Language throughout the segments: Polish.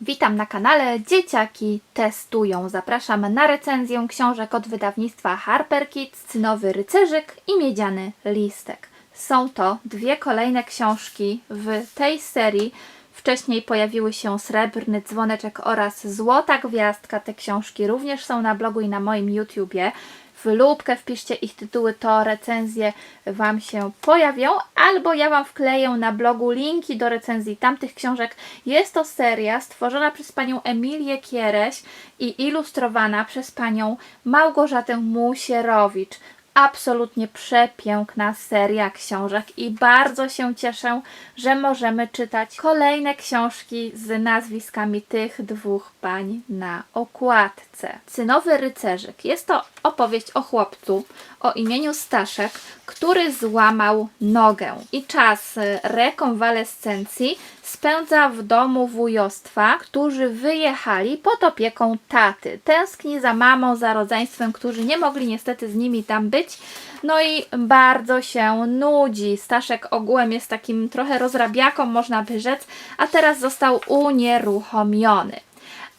Witam na kanale Dzieciaki testują. Zapraszam na recenzję książek od wydawnictwa Harper Kids, Cynowy Rycerzyk i Miedziany Listek. Są to dwie kolejne książki w tej serii. Wcześniej pojawiły się Srebrny Dzwoneczek oraz Złota Gwiazdka. Te książki również są na blogu i na moim YouTubie. W lubkę wpiszcie ich tytuły, to recenzje Wam się pojawią, albo ja Wam wkleję na blogu linki do recenzji tamtych książek. Jest to seria stworzona przez panią Emilię Kiereś i ilustrowana przez panią Małgorzatę Musierowicz. Absolutnie przepiękna seria książek i bardzo się cieszę, że możemy czytać kolejne książki z nazwiskami tych dwóch pań na okładce. Cynowy rycerzyk jest to opowieść o chłopcu o imieniu Staszek, który złamał nogę i czas rekonwalescencji spędza w domu wujostwa, którzy wyjechali pod opieką taty. Tęskni za mamą, za rodzeństwem, którzy nie mogli niestety z nimi tam być. No i bardzo się nudzi. Staszek ogółem jest takim trochę rozrabiaką, można by rzec, a teraz został unieruchomiony.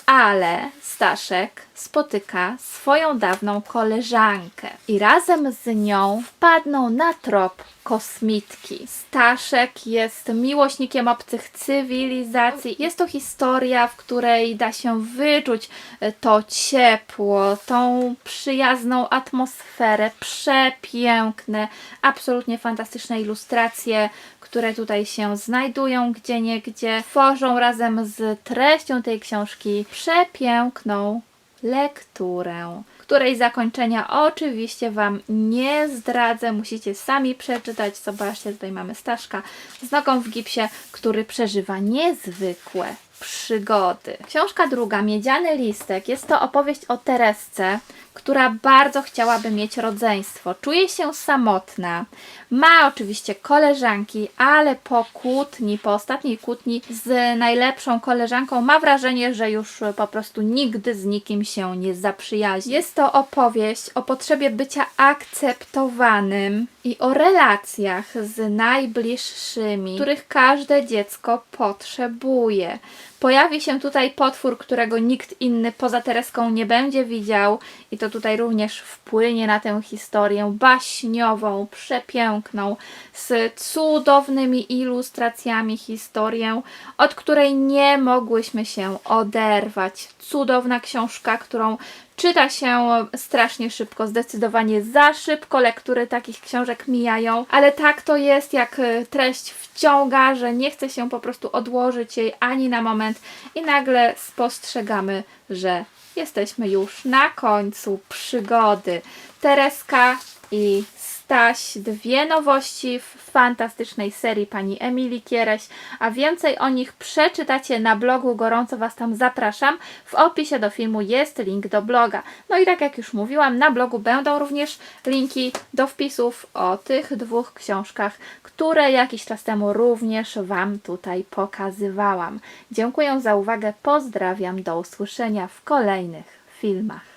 Ale Staszek spotyka swoją dawną koleżankę i razem z nią wpadną na trop kosmitki. Staszek jest miłośnikiem obcych cywilizacji. Jest to historia, w której da się wyczuć to ciepło, tą przyjazną atmosferę, przepiękne, absolutnie fantastyczne ilustracje, które tutaj się znajdują gdzie niegdzie, tworzą razem z treścią tej książki przepiękną lekturę, której zakończenia oczywiście Wam nie zdradzę, musicie sami przeczytać. Zobaczcie, tutaj mamy Staszka z nogą w gipsie, który przeżywa niezwykłe przygody. Książka druga, Miedziany Listek, jest to opowieść o Teresce, która bardzo chciałaby mieć rodzeństwo. Czuje się samotna, ma oczywiście koleżanki, ale po kłótni, po ostatniej kłótni z najlepszą koleżanką ma wrażenie, że już po prostu nigdy z nikim się nie zaprzyjaźni. Jest to opowieść o potrzebie bycia akceptowanym i o relacjach z najbliższymi, których każde dziecko potrzebuje. Pojawi się tutaj potwór, którego nikt inny poza Tereską nie będzie widział i to tutaj również wpłynie na tę historię baśniową, przepiękną, z cudownymi ilustracjami historię, od której nie mogłyśmy się oderwać. Cudowna książka, którą czyta się strasznie szybko, zdecydowanie za szybko. Lektury takich książek mijają, ale tak to jest, jak y, treść wciąga, że nie chce się po prostu odłożyć jej ani na moment i nagle spostrzegamy, że jesteśmy już na końcu przygody. Tereska i Staś, dwie nowości w fantastycznej serii pani Emilii Kiereś, a więcej o nich przeczytacie na blogu, gorąco Was tam zapraszam. W opisie do filmu jest link do bloga. No i tak jak już mówiłam, na blogu będą również linki do wpisów o tych dwóch książkach, które jakiś czas temu również Wam tutaj pokazywałam. Dziękuję za uwagę, pozdrawiam, do usłyszenia w kolejnych filmach.